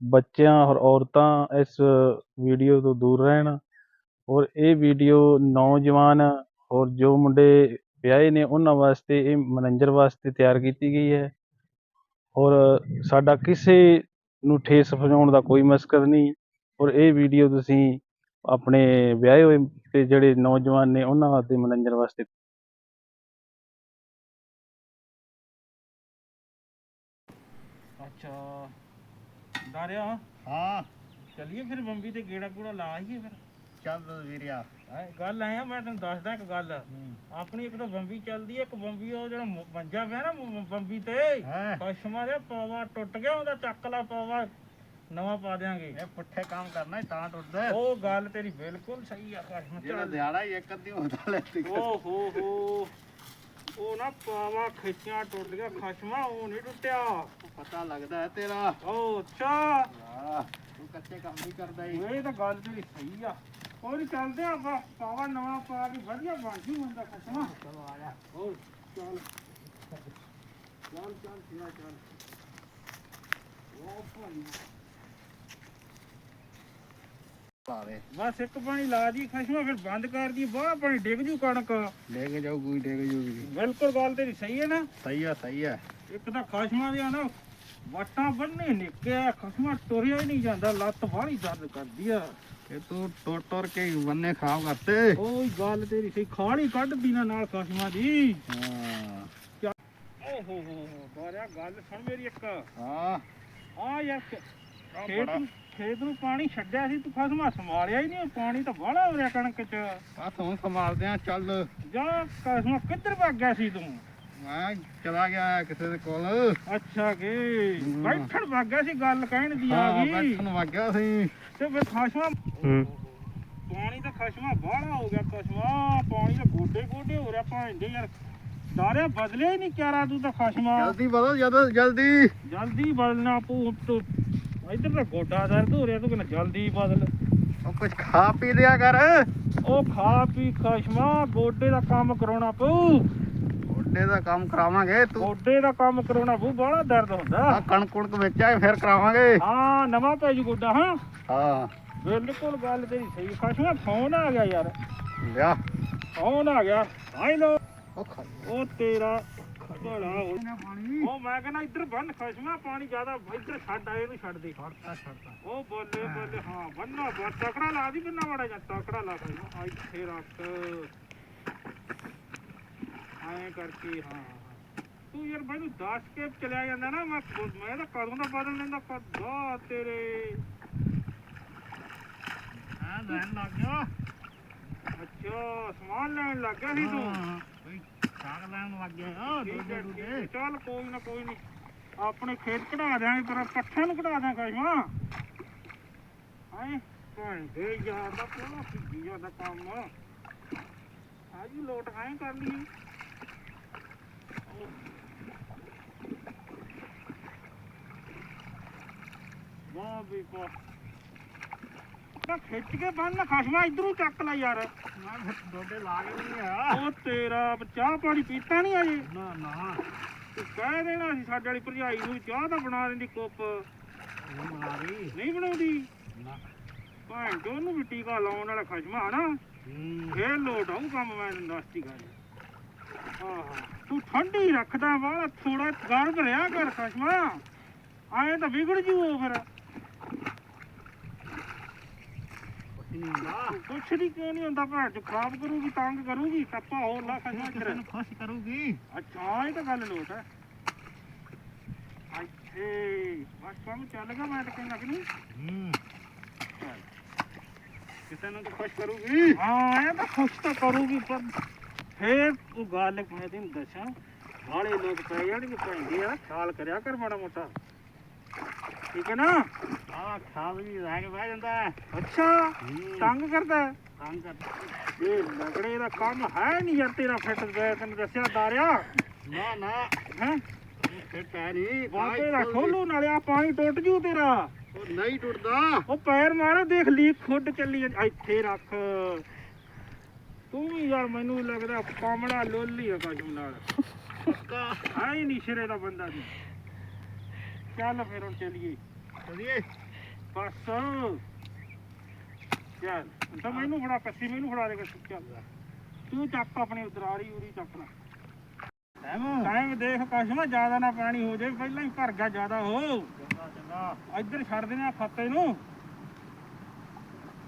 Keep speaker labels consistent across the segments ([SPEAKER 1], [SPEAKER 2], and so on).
[SPEAKER 1] ਬੱਚਿਆਂ ਔਰ ਔਰਤਾਂ ਇਸ ਵੀਡੀਓ ਤੋਂ ਦੂਰ ਰਹਿਣ ਔਰ ਇਹ ਵੀਡੀਓ ਨੌਜਵਾਨ ਔਰ ਜੋ ਮੁੰਡੇ ਵਿਆਹੇ ਨੇ ਉਹਨਾਂ ਵਾਸਤੇ ਇਹ ਮਨੋਰੰਜਨ ਵਾਸਤੇ ਤਿਆਰ ਕੀਤੀ ਗਈ ਹੈ। ਔਰ ਸਾਡਾ ਕਿਸੇ ਨੂੰ ਠੇਸ ਪਹੁੰਚਾਉਣ ਦਾ ਕੋਈ ਮਕਸਦ ਨਹੀਂ। ਔਰ ਇਹ ਵੀਡੀਓ ਤੁਸੀਂ ਆਪਣੇ ਵਿਆਹੇ ਹੋਏ ਤੇ ਜਿਹੜੇ ਨੌਜਵਾਨ ਨੇ ਉਹਨਾਂ ਵਾਸਤੇ ਮਨੋਰੰਜਨ ਵਾਸਤੇ
[SPEAKER 2] ਅੱਛਾ ਦਾਰਿਆ
[SPEAKER 3] ਹਾਂ।
[SPEAKER 2] ਚੱਲੀਏ ਫਿਰ ਬੰਬੀ ਤੇ ਗੇੜਾ ਗੂੜਾ ਲਾ ਆਈਏ ਫਿਰ।
[SPEAKER 3] ਚੱਲ ਵੀਰਿਆ।
[SPEAKER 2] ਹੈਂ, ਗੱਲ ਆਇਆ ਮੈਂ ਤੈਨੂੰ ਦੱਸਦਾ ਇੱਕ ਗੱਲ। ਆਪਣੀ ਇੱਕ ਤਾਂ ਬੰਬੀ ਚੱਲਦੀ ਹੈ ਇੱਕ ਬੰਬੀ ਉਹ ਜਿਹੜਾ ਮ- ਮੰਜਾ ਪਿਆ ਨਾ ਮ- ਬੰਬੀ ਤੇ।
[SPEAKER 3] ਹੈਂ?
[SPEAKER 2] ਕਸ਼ਮਾ ਦੇ ਪਾਵਾ ਟੁੱਟ ਗਿਆ ਉਹਦਾ ਚੱਕ ਲਾ ਪਾਵਾ ਨਵਾਂ ਪਾ ਦਿਆਂਗੇ।
[SPEAKER 3] ਇਹ ਪੁੱਠੇ ਕੰਮ ਕਰਨਾ ਈ ਤਾਂ ਟੁੱਟਦਾ
[SPEAKER 2] ਉਹ ਗੱਲ ਤੇਰੀ ਬਿਲਕੁਲ ਸਹੀ ਆ ਕਸ਼ਮਾ
[SPEAKER 3] ਜਿਹੜਾ
[SPEAKER 2] ਚੱਲ।
[SPEAKER 3] ਦਿਹਾੜਾ ਹੀ ਇੱਕ ਅੱਧੀ ਹੁੰਦਾ ਲੈਤੀ
[SPEAKER 2] ਓ ਹੋ ਹੋ। ਉਹ ਨਾ ਪਾਵਾ ਖਿੱਚਿਆ ਟੁੱਟ ਗਿਆ ਖਸ਼ਮਾ ਉਹ ਨਹੀਂ ਟੁੱਟਿਆ।
[SPEAKER 3] ਪਤਾ ਲੱਗਦਾ ਹੈ ਤੇਰਾ।
[SPEAKER 2] ਉਹ ਅੱਛਾ।
[SPEAKER 3] ਤੂੰ ਕੱਚੇ ਕੰਮ ਨਹੀਂ ਕਰਦਾ ਈ।
[SPEAKER 2] ਇਹ ਤਾਂ ਗੱਲ ਤੇਰੀ ਸਹੀ ਆ। ਕੋਈ ਨੀ ਚੱਲਦੇ ਆ ਆਪਾਂ ਪਾਵਾ ਨਵਾਂ ਪਾ ਕੇ ਵਧੀਆ ਬਣ ਜੂ ਬੰਦਾ ਖਸਮਾ। ਚਲੋ ਆ ਜਾ। ਹੋਰ? ਚੱਲ ਚੱਲ ਚੱਲ ਚੱਲ। ਉਹ ਭਾਈ।
[SPEAKER 3] ਭਾਵੇ।
[SPEAKER 2] ਬਸ ਇੱਕ ਪਾਣੀ ਲਾ ਦੀ ਖਸਮਾ ਫਿਰ ਬੰਦ ਕਰ ਦੀ ਬਾਹਰ ਪਾਣੀ ਡਿੱਗ ਜੂ ਕਣਕ।
[SPEAKER 3] ਡੇਗ ਜਾਊਗੀ ਡੇਗ ਜਾਊਗੀ
[SPEAKER 2] ਬਿਲਕੁਲ ਗੱਲ ਤੇਰੀ ਸਹੀ ਹੈ ਨਾ।
[SPEAKER 3] ਸਹੀ ਆ ਸਹੀ ਆ।
[SPEAKER 2] ਇੱਕ ਤਾਂ ਖਸਮਾ ਦੇ ਆ ਨਾ ਵਟਾਂ ਬੰਨੇ ਨਿੱਕਿਆ ਖਸਮਾ ਤੁਰਿਆ ਹੀ ਨਹੀਂ ਜਾਂਦਾ ਲੱਤ ਬਾਹਲੀ ਦਰਦ ਕਰਦੀ ਆ।
[SPEAKER 3] ਇਹ ਤੂੰ ਟੁਰ ਟੁਰ ਕੇ ਬੰਨੇ ਖਰਾਬ ਕਰਤੇ।
[SPEAKER 2] ਓਏ ਗੱਲ ਤੇਰੀ ਸਹੀ ਖਾਲੀ ਕੱਢਦੀ ਨਾ ਨਾਲ ਖਸਮਾ ਦੀ।
[SPEAKER 3] ਹਾਂ।
[SPEAKER 2] ਓ ਹੋ ਹੋ ਬਾਰਿਆ ਗੱਲ ਸੁਣ ਮੇਰੀ ਇੱਕ।
[SPEAKER 3] ਹਾਂ।
[SPEAKER 2] ਆ ਯਾਰ ਖੇਤ ਖੇਤ ਨੂੰ ਪਾਣੀ ਛੱਡਿਆ ਸੀ ਤੂੰ ਖਸਮਾ ਸੰਭਾਲਿਆ ਹੀ ਨਹੀਂ ਪਾਣੀ ਤਾਂ ਬਾਹਲਾ ਹੋ ਰਿਹਾ ਕਣਕ ਚ।
[SPEAKER 3] ਆ ਤੂੰ ਸੰਭਾਲਦੇ ਆ ਚੱਲ।
[SPEAKER 2] ਜਾ ਕਸਮਾ ਕਿੱਧਰ ਭੱਗ ਗਿਆ ਸੀ ਤੂੰ?
[SPEAKER 3] ਮੈਂ ਚਲਾ ਗਿਆ ਕਿਸੇ ਦੇ ਕੋਲ।
[SPEAKER 2] ਅੱਛਾ ਕਿ। ਬੈਠਣ ਭੱਗ ਗਿਆ ਸੀ ਗੱਲ ਕਹਿਣ ਦੀ ਆ
[SPEAKER 3] ਹਾਂ
[SPEAKER 2] ਗਈ।
[SPEAKER 3] ਬੈਠਣ ਵਾਗਿਆ ਸੀ।
[SPEAKER 2] ਤੇ ਫਿਰ ਖਸਮਾ ਪਾਣੀ ਤਾਂ ਖਸਮਾ ਬਾਹਲਾ ਹੋ ਗਿਆ ਖਸਮਾ ਪਾਣੀ ਤਾਂ ਗੋਡੇ ਗੋਡੇ ਹੋ ਰਿਹਾ ਭਾਂਦੇ ਯਾਰ। ਸਾਰਿਆ ਬਦਲਿਆ ਹੀ ਨਹੀਂ ਕਿਆਰਾ ਤੂੰ ਤਾਂ ਖਸਮਾ।
[SPEAKER 3] ਜਲਦੀ ਬਦਲ ਜਦ ਜਲਦੀ।
[SPEAKER 2] ਜਲਦੀ ਬਦਲਣਾ ਪੂ ਤੂੰ ਇੱਧਰ ਤਾਂ ਗੋਡਾ ਦਰਦ ਹੋ ਰਿਹਾ ਤੂੰ ਕਹਿੰਦਾ ਜਲਦੀ ਬਦਲ।
[SPEAKER 3] ਉਹ ਕੁਝ ਖਾ ਪੀ ਲਿਆ ਕਰ।
[SPEAKER 2] ਉਹ ਖਾ ਪੀ ਖਸ਼ਮਾ ਗੋਡੇ ਦਾ ਕੰਮ ਕਰਾਉਣਾ ਪਊ।
[SPEAKER 3] ਓਡੇ ਦਾ ਕੰਮ ਕਰਾਵਾਂਗੇ ਤੂੰ
[SPEAKER 2] ਗੋਡੇ ਦਾ ਕੰਮ ਕਰਾਉਣਾ ਪਊ ਬੜਾ ਦਰਦ ਹੁੰਦਾ।
[SPEAKER 3] ਆ ਕਣਕ ਕੁਣਕ ਵਿੱਚ ਆਏ ਫਿਰ ਕਰਾਵਾਂਗੇ।
[SPEAKER 2] ਹਾਂ ਨਵਾਂ ਪੈ ਜੂ ਗੋਡਾ ਹਾਂ।
[SPEAKER 3] ਹਾਂ।
[SPEAKER 2] ਬਿਲਕੁਲ ਗੱਲ ਤੇਰੀ ਸਹੀ ਖਸ਼ਮਾ ਫੋਨ ਆ ਗਿਆ ਯਾਰ।
[SPEAKER 3] ਲਿਆ।
[SPEAKER 2] ਫੋਨ ਆ ਗਿਆ ਆਈ ਲੋ
[SPEAKER 3] ਉਹ
[SPEAKER 2] ਤੇਰਾ ਹੋ। ਉਹ ਮੈਂ ਕਹਿੰਦਾ ਇੱਧਰ ਬੰਨ ਖਸ਼ਮਾ ਪਾਣੀ ਜ਼ਿਆਦਾ ਇੱਧਰ ਛੱਡ ਆਏ ਇਹਨੂੰ ਛੱਡ ਦੇ।
[SPEAKER 3] ਛੱਡਤਾ ਛੱਡਤਾ।
[SPEAKER 2] ਉਹ ਬੋਲੇ ਬੋਲੇ ਹਾਂ ਬੰਨਾ ਬਾ ਤਕੜਾ ਲਾ ਦੀ ਬੰਨਾ ਮਾੜਾ ਜਾਂ ਤਕੜਾ ਲਾ ਖਸ਼ਮਾ ਇੱਥੇ ਰੱਖ। ਐਂ ਕਰਕੇ ਹਾਂ ਤੂੰ ਯਾਰ ਮੈਨੂੰ ਦੱਸ ਕੇ ਚਲਿਆ ਜਾਂਦਾ ਨਾ ਮੈਂ ਮੈਂ ਤਾਂ ਕਦੋਂ ਦਾ ਬਦਲ ਲੈਂਦਾ ਕਦਾ ਤੇਰੇ।
[SPEAKER 3] ਹਾਂ ਲੈਣ ਲੱਗ ਗਿਆ।
[SPEAKER 2] ਅੱਛਾ ਸਮਾਨ ਲੈਣ ਲੱਗ ਗਿਆ ਸੀ ਤੂੰ?
[SPEAKER 3] ਕੋਈ ਸਾਗ ਲੈਣ ਲੱਗ ਗਿਆ ਆ
[SPEAKER 2] ਠੀਕ ਹੈ,
[SPEAKER 3] ਦੋ
[SPEAKER 2] ਠੀਕ ਹੈ। ਚੱਲ ਕੋਈ ਨਾ ਕੋਈ ਨਹੀਂ ਆਪਣੇ ਖੇਤ ਕਢਾ ਦਿਆਂਗੇ ਤੇਰਾ ਪੱਠਿਆਂ ਨੂੰ ਕਢਾ ਦਿਆਂ ਕਾਇਮਾ ਹਾਂ। ਭੈਣ ਦੇ ਯਾਰ ਦਾ ਕੋਲਾ ਕੀ ਦਾ ਕੰਮ। ਆਜੀ ਲੋਟ ਐਂ ਕਰ ਲਈ ਵਾਹ ਵੀ ਵਾਹ। ਤਾਂ ਖਿੱਚ ਕੇ ਬੰਨ ਖਸਮਾ ਇਧਰੋਂ ਚੱਕ ਲੈ ਯਾਰ।
[SPEAKER 3] ਮੈਂ ਫਿਰ ਡੋਡੇ ਲਾ ਕੇ ਨਹੀਂ ਆ
[SPEAKER 2] ਉਹ ਤੇਰਾ ਚਾਹ ਪਾਣੀ ਪੀਤਾ ਨਹੀਂ ਅਜੇ?
[SPEAKER 3] ਨਾ ਨਾ।
[SPEAKER 2] ਤੂੰ ਕਹਿ ਦੇਣਾ ਸੀ ਸਾਡੇ ਵਾਲੀ ਭਰਜਾਈ ਨੂੰ ਵੀ ਚਾਹ ਤਾਂ ਬਣਾ ਦਿੰਦੀ ਕੁੱਪ। ਨਹੀਂ ਬਣਾਉਂਦੀ?
[SPEAKER 3] ਨਾ।
[SPEAKER 2] ਭੈਣ ਚੋ ਉਹਨੂੰ ਵੀ ਟੀਕਾ ਲਾਉਣ ਵਾਲਾ ਖਸਮਾ ਹਨਾ
[SPEAKER 3] ਹੂੰ।
[SPEAKER 2] ਫੇਰ ਲੋਟ ਆਊ ਕੰਮ ਮੈਂ ਤੈਨੂੰ ਦੱਸਤੀ ਗੱਲ। ਆਹਾ ਤੂੰ ਠੰਡੀ ਰੱਖਦਾ ਵਾਲਾ ਥੋੜਾ ਗਰਮ ਰਿਹਾ ਕਰ ਖਸਮਾ। ਆਏ ਤਾਂ ਵਿਗੜ ਜੂ ਫਿਰ।
[SPEAKER 3] ਕੁਛ ਨਹੀਂ
[SPEAKER 2] ਕਿਉਂ ਨਹੀਂ ਹੁੰਦਾ ਭੈਣ ਖਰਾਬ ਕਰੂਗੀ ਤੰਗ ਕਰੂਗੀ ਟੱਪਾ ਹੋਰ ਲਾ ਖਸਮਾ
[SPEAKER 3] ਕਿਸੇ
[SPEAKER 2] ਤੇਰੇ।
[SPEAKER 3] ਨੂੰ ਖੁਸ਼ ਕਰੂਗੀ।
[SPEAKER 2] ਅੱਛਾ ਇਹ ਤਾਂ ਗੱਲ ਲੋਟ ਹੈ। ਅੱਛੇ ਬਸ ਕੰਮ ਚੱਲ ਗਿਆ ਮੈਂ ਤਾਂ ਕਹਿੰਦਾ ਕਿ ਨਹੀਂ।
[SPEAKER 3] ਹੂੰ।
[SPEAKER 2] ਕਿਸੇ ਨੂੰ ਤਾਂ ਖੁਸ਼ ਕਰੂਗੀ। ਹਾਂ ਇਹ ਤਾਂ ਖੁਸ਼ ਤਾਂ ਕਰੂਗੀ ਪਰ ਫੇਰ ਉਹ ਗੱਲ ਮੈਂ ਤੈਨੂੰ ਦੱਸਾਂ ਬਾਹਲੇ ਲੋਕ ਪੈ ਜਾਣਗੇ ਪੈਂਦੇ ਆ ਖਿਆਲ ਕਰਿਆ ਕਰ ਮਾੜਾ ਮੋਟਾ। ਠੀਕ ਹੈ ਨਾ?
[SPEAKER 3] ਆ ਖਾ ਵੀ ਰਹਿ ਕੇ ਬਹਿ ਜਾਂਦਾ ਹੈ।
[SPEAKER 2] ਅੱਛਾ
[SPEAKER 3] ਹੂੰ।
[SPEAKER 2] ਤੰਗ ਕਰਦਾ ਹੈ?
[SPEAKER 3] ਤੰਗ ਕਰ
[SPEAKER 2] ਇਹ ਲਗੜੇ ਦਾ ਕੰਮ ਹੈ ਨਹੀਂ ਯਾਰ ਤੇਰਾ ਫਿੱਟ ਗਿਆ ਤੈਨੂੰ ਦੱਸਿਆ ਦਾਰਿਆ
[SPEAKER 3] ਨਾ ਨਾ।
[SPEAKER 2] ਹੈ?
[SPEAKER 3] ਹੈ ਨਹੀਂ।
[SPEAKER 2] ਬਾਬੇ ਦਾ ਖੋਲੂ ਨਾਲੇ ਆ ਪਾਣੀ ਟੁੱਟ ਜੂ ਤੇਰਾ।
[SPEAKER 3] ਉਹ ਨਹੀਂ ਟੁੱਟਦਾ।
[SPEAKER 2] ਉਹ ਪੈਰ ਮਾਰ ਦੇਖ ਲੀਕ ਖੁੱਡ ਚੱਲੀ ਜਾਂਦੀ। ਇੱਥੇ ਰੱਖ। ਤੂੰ ਵੀ ਯਾਰ ਮੈਨੂੰ ਲੱਗਦਾ ਕਾਮੜਾ ਲੋਲੀ ਆ ਕਜਮ ਨਾਲ।
[SPEAKER 3] ਪੱਕਾ।
[SPEAKER 2] ਹੈ ਹੀ ਨਹੀਂ ਸਿਰੇ ਦਾ ਬੰਦਾ ਜੀ ਚੱਲ ਫਿਰ ਹੁਣ ਚੱਲੀਏ।
[SPEAKER 3] ਚਲਿਏ।
[SPEAKER 2] ਬਸ। ਚੱਲ ਤਾਂ ਮੈਨੂੰ ਫੜਾ ਕੱਸੀ ਮੈਨੂੰ ਫੜਾ ਦੇ ਕੱਸੀ ਚੱਲ। ਤੂੰ ਚੱਕ ਆਪਣੀ ਉਤਰਾਰੀ ਉਰੀ ਚੱਕ ਲੈ।
[SPEAKER 3] ਐਮ
[SPEAKER 2] ਟਾਈਮ ਦੇਖ ਕਸ਼ਮਾ ਜ਼ਿਆਦਾ ਨਾ ਪਾਣੀ ਹੋ ਜਾਏ ਪਹਿਲਾਂ ਹੀ ਭਰ ਗਿਆ ਜ਼ਿਆਦਾ ਹੋ।
[SPEAKER 3] ਚੰਗਾ ਚੰਗਾ।
[SPEAKER 2] ਇੱਧਰ ਛੱਡ ਦੇਣਾ ਖੱਤੇ ਨੂੰ।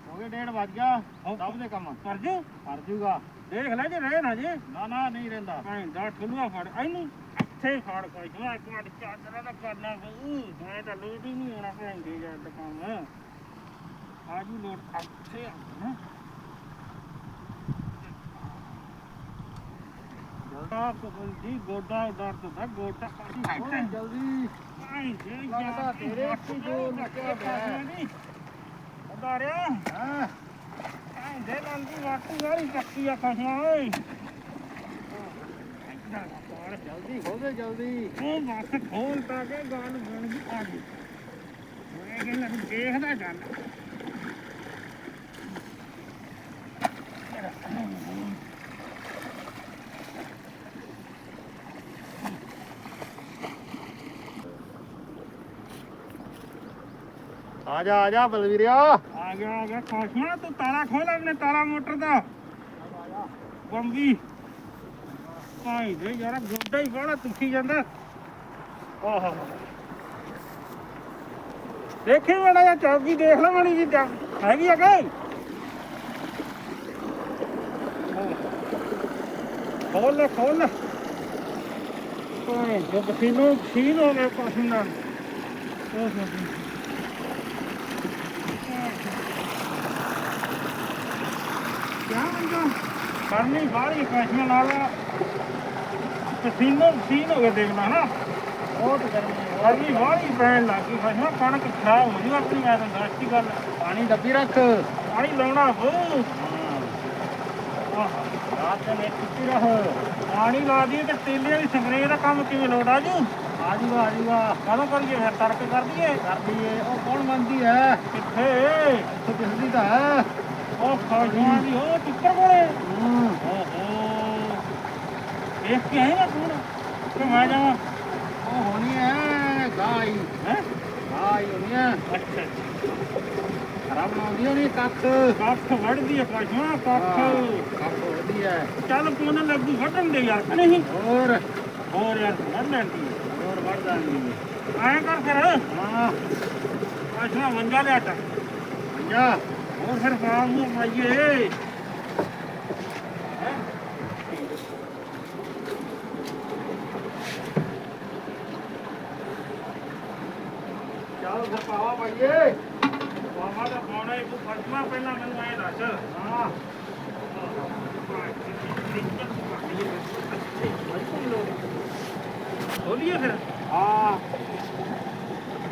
[SPEAKER 3] ਹੋ ਗਏ ਡੇਢ ਵੱਜ ਗਿਆ। ਸਭ ਦੇ ਕੰਮ।
[SPEAKER 2] ਕਰ ਜੂ
[SPEAKER 3] ਕਰ ਜੂਗਾ
[SPEAKER 2] ਦੇਖ ਲੈ ਜੇ ਰਹੇ ਨਾ ਜੇ
[SPEAKER 3] ਨਾ ਨਾ ਨਹੀਂ ਰਹਿੰਦਾ।
[SPEAKER 2] ਭਾਂ ਦਾ ਠੁਲੂਆ ਫੜ। ਇਹਨੂੰ ਇੱਥੇ ਫੜ ਕਸ਼ਮਾ ਇੱਕ ਮਿੰਟ ਚਾਦਰਾ ਦਾ ਕਰਨਾ ਪਊ। ਮੈਂ ਤਾਂ ਲੋਟ ਹੀ ਨਹੀਂ ਆਉਣਾ ਭੈਣ ਦੇ ਯਾਰ ਕੰਮ ਆਜੂ ਲੋਟ ਇੱਥੇ ਆ ਨਾ ਆ ਕੋਬੰਦੀ ਗੋਡਾ ਦਰਦ ਦਾ ਗੋਡਾ।
[SPEAKER 3] ਓਏ ਜਲਦੀ। ਲੱਗਦਾ ਤੇਰੇ ਅੱਖੀ ਜੋ ਨਿਕਲਿਆ ਪਿਆ। ਹੈ।
[SPEAKER 2] ਅਦਾਰਿਆ
[SPEAKER 3] ਹਾਂ
[SPEAKER 2] ਐਂ ਦੇ ਲੰਦੀ ਵਾਟੂ ਵਾਲੀ ਚੱਕੀ ਆ ਖਸਮਾ ਓਏ।
[SPEAKER 3] ਜਲਦੀ ਗਏ ਜਲਦੀ।
[SPEAKER 2] ਉਹ ਬੱਸ ਖੋਲ ਤਾਂ ਕੇ ਗੱਲ ਬਣ ਗਈ ਆ ਗਈ। ਉਹ ਕਹਿੰਦਾ ਦੇਖਦਾ ਚੱਲ
[SPEAKER 3] ਆ ਜਾ ਆ ਜਾ ਬਲਵੀਰਿਆ।
[SPEAKER 2] ਆ ਗਿਆ ਆ ਗਿਆ ਖਸਮਾ ਤੂੰ ਤਾਲਾ ਖੋਲ ਆਪਣੇ ਤਾਲਾ ਮੋਟਰ ਦਾ। ਬੰਬੀ। ਭਾਈ ਦੇ ਯਾਰ ਗੋਡਾ ਹੀ ਬੜਾ ਤੁਖੀ ਜਾਂਦਾ। ਆਹਾ। ਦੇਖੀ ਬੜਾ ਜਾਂ ਚਾਬੀ ਦੇਖ ਲੈ ਜੀ ਹੈਗੀ ਆ ਕਿ? ਖੋਲ ਲੈ ਖੋਲ ਲੈ। ਭਾਈ ਜੋ ਪਸੀਨੋ ਪਸੀਨ ਹੋ ਗਏ ਪਸੀਨ ਨਾਲ ਓਹ। ਕਿਆ ਮੰਗਾ ਕਰਨੀ ਬਾਹਲੀ ਕਸ਼ਮ ਨਾਲ ਪਸੀਨੋ ਪਸੀਨ ਹੋ ਗਏ ਦੇਖਣਾ ਨਾ
[SPEAKER 3] ਬਹੁਤ ਗਰਮੀ ਹੈ
[SPEAKER 2] ਗਰਮੀ ਬਾਹਲੀ ਪੈਣ ਲੱਗੀ ਕਸ਼ਮ ਕਣਕ ਖਰਾਬ ਹੋ ਜੂ ਆਪਣੀ ਮੈਂ ਤਾਂ ਦੱਸਤੀ ਗੱਲ
[SPEAKER 3] ਪਾਣੀ ਡੱਬੀ ਰੱਖ।
[SPEAKER 2] ਪਾਣੀ ਲਾਉਣਾ
[SPEAKER 3] ਰਾਤ ਦੇ ਵਿੱਚ ਰਹ।
[SPEAKER 2] ਪਾਣੀ ਲਾ ਦਈਏ ਤੇ ਤੇਲੇ ਵਾਲੀ ਸਪਰੇਅ ਦਾ ਕੰਮ ਕਿਵੇਂ ਲੋੜ ਆ ਜੂ?
[SPEAKER 3] ਆ ਜੂਗਾ ਆ ਜੂਗਾ
[SPEAKER 2] ਕਦੋਂ ਕਰੀਏ ਫਿਰ ਤੜਕ ਕਰ ਦਈਏ?
[SPEAKER 3] ਕਰ ਦਈਏ। ਉਹ ਕੌਣ ਮੰਨਦੀ ਹੈ
[SPEAKER 2] ਕਿੱਥੇ?
[SPEAKER 3] ਇੱਥੇ ਦਿਸਦੀ ਤਾਂ ਹੈ।
[SPEAKER 2] ਉਹ ਖੜੂਆਂ ਦੀ ਉਹ ਟਿੱਕਰ ਕੋਲੇ। ਦੇਖ ਕੇ ਆਏ ਨਾ ਤੂੰ ਕਿ ਮੈਂ ਜਾਵਾਂ?
[SPEAKER 3] ਉਹ ਹੋਣੀ ਹੈ ਗਾਈ।
[SPEAKER 2] ਹੈ?
[SPEAKER 3] ਗਾਈ ਹੋਣੀ ਹੈ
[SPEAKER 2] ਅੱਛਾ
[SPEAKER 3] ਖਰਾਬ ਨਾ ਹੁੰਦੀ ਹੋਣੀ ਕੱਖ?
[SPEAKER 2] ਕੱਖ ਵੜਦੀ ਆ ਕਸ਼ਮਾ ਕੱਖ।
[SPEAKER 3] ਕੱਖ ਹੁੰਦੀ ਹੈ
[SPEAKER 2] ਚੱਲ ਕੋਨ ਲੱਗੂ ਵੱਢਣ ਦੇ ਯਾਰ ਨਹੀਂ?
[SPEAKER 3] ਹੋਰ?
[SPEAKER 2] ਹੋਰ ਯਾਰ ਵੱਢ ਲੈਂਦੀ
[SPEAKER 3] ਹੋਰ ਵੜ ਜਾਂਦੀ
[SPEAKER 2] ਐਂ। ਕਰ ਫਿਰ।
[SPEAKER 3] ਹਾਂ।
[SPEAKER 2] ਕਸ਼ਮਾ ਮੰਜਾ ਲਿਆ ਤਾ।
[SPEAKER 3] ਜਾ
[SPEAKER 2] ਹੋਰ ਫਿਰ ਫਾਰਮ ਨੂੰ ਪਾਈਏ
[SPEAKER 3] ਚੱਲ ਦਪਾਵਾ ਭਾਈਏ
[SPEAKER 2] ਬਾਬਾ ਦਾ ਪਾਉਣਾ ਇਹ ਫਸਮਾ ਪਹਿਲਾਂ ਮੈਨੂੰ ਐਂ ਦੱਸ
[SPEAKER 3] ਹਾਂ
[SPEAKER 2] ਖੋਲੀਏ ਫਿਰ।
[SPEAKER 3] ਹਾਂ।